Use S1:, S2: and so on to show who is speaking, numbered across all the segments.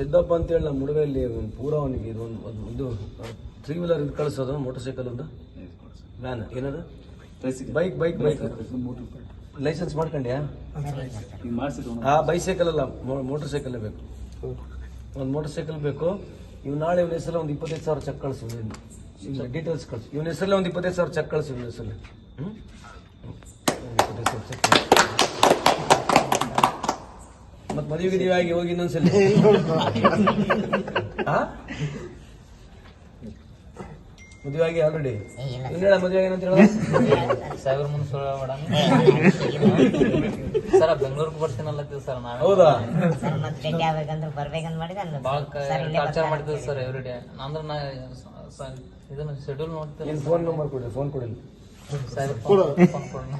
S1: ಸಿದ್ದಪ್ಪ ಅಂತೇಳಿ ನಮ್ಮ ಹುಡುಗಲ್ಲಿ ಪೂರ ಅವನಿಗೆ ಇದೊಂದು ಒಂದು ಒಂದು ಇದು ತ್ರೀ ವೀಲರ್ ಇದು ಕಳಿಸೋದು ಮೋಟರ್ ಸೈಕಲ್ ಒಂದು ವ್ಯಾನ್ ಏನದು? ಬೈಕ್ ಬೈಕ್ ಬೈಕ್ ಲೈಸೆನ್ಸ್ ಮಾಡ್ಕೊಂಡ್ಯಾ? ಆ ಬೈಸೈಕಲ್ ಅಲ್ಲ ಮೋಟರ್ ಸೈಕಲ್ ಬೇಕು. ಒಂದು ಮೋಟರ್ ಸೈಕಲ್ ಬೇಕು. ಇವ್ ನಾಳೆ ಇವನ ಹೆಸರಲ್ಲಿ ಒಂದು ಇಪ್ಪತ್ತೈದು ಸಾವಿರ ಚೆಕ್ ಕಳಿಸು ಡೀಟೇಲ್ಸ್ ಕಳಿಸು. ಇವನ ಹೆಸರಲ್ಲಿ ಒಂದು ಇಪ್ಪತ್ತೈದು ಸಾವಿರ ಚೆಕ್ ಕಳಿಸು ಇವನ ಹೆಸರಲ್ಲಿ. ಹ್ಞೂ ಇಪ್ಪತ್ತೈದು ಸಾವಿರ ಚೆಕ್ ಮತ್ತೆ ಮದುವೆ ಗಿದುವೆ ಆಗಿ ಹೋಗಿ ಇನ್ನೊಂದ್ಸಲಿ? ಮದುವೆ ಆಗಿ ಆಲ್ರೆಡಿ ಇಲ್ಲ. ಮದುವೆ ಆಗಿ ಅಂತ ಹೇಳ.
S2: ಸಾವಿರ ಮುಂದೆ ಸುಳ್ಳು ಮೇಡಮ್ ಸರ್ ಬೆಂಗಳೂರಿಗೆ ಬರ್ತೀನಲ್ಲತ್ತೀವಿ ಸರ್ ನಾನು.
S1: ಹೌದಾ?
S3: ಸರ್ ಮತ್ತೆ ಭೇಟಿ ಆಗ್ಬೇಕಂದ್ರೆ ಬರ್ಬೇಕಂತ ಮಾಡಿದ
S2: ಭಾಳ ಟಾರ್ಚರ್ ಮಾಡ್ತೀವಿ ಸರ್ ಎವ್ರಿ ಡೇ ಅಂದ್ರೆ ನಾ ಇದನ್ನ ಶೆಡ್ಯೂಲ್ ನೋಡ್ತೀನಿ.
S1: ಫೋನ್ ನಂಬರ್ ಕೊಡಿ ಫೋನ್ ಕೊಡಿ.
S2: ಸರ್ ಫೋನ್ ಕೊಡೋಣ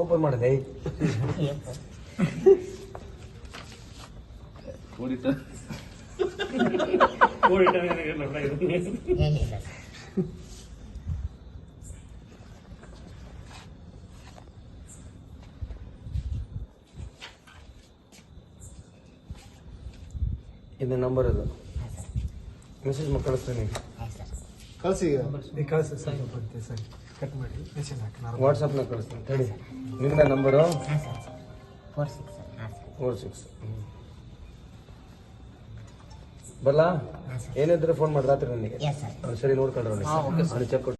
S1: ಓಪನ್ ಮಾಡಿದೆ.
S3: ಏನಿಲ್ಲ
S1: ಇದು ನಂಬರ್
S3: ಅದು.
S1: ಮೆಸೇಜ್ ಮಾಡಿ ಕಳಿಸ್ತೀನಿ
S4: ಕಳ್ಸಿ ಈಗ. ಕಳಿಸಿ ಸರ್. ಬರುತ್ತೆ ಸರ್. ಕಟ್ ಮಾಡಿ. ಮೆಸೇಜ್ ಹಾಕಿ ನಾನು
S1: ವಾಟ್ಸಪ್ನಾಗ ಕಳಿಸ್ತೀನಿ. ತಡಿ. ನಿಮ್ಮ ನಂಬರು
S3: ಫೋರ್ ಸಿಕ್ಸ್ ಹಾಂ ಸರ್
S1: ಫೋರ್ ಸಿಕ್ಸ್ ಬರಲಾ ಏನಿದ್ರೆ ಫೋನ್ ಮಾಡಿ ರಾತ್ರಿ ನನಗೆ
S3: ಎಸ್ ಸರ್
S1: ನೋಡ್ಕೊಂಡ್ರೆ ಚೆಕ್ ಕೊಟ್ಟು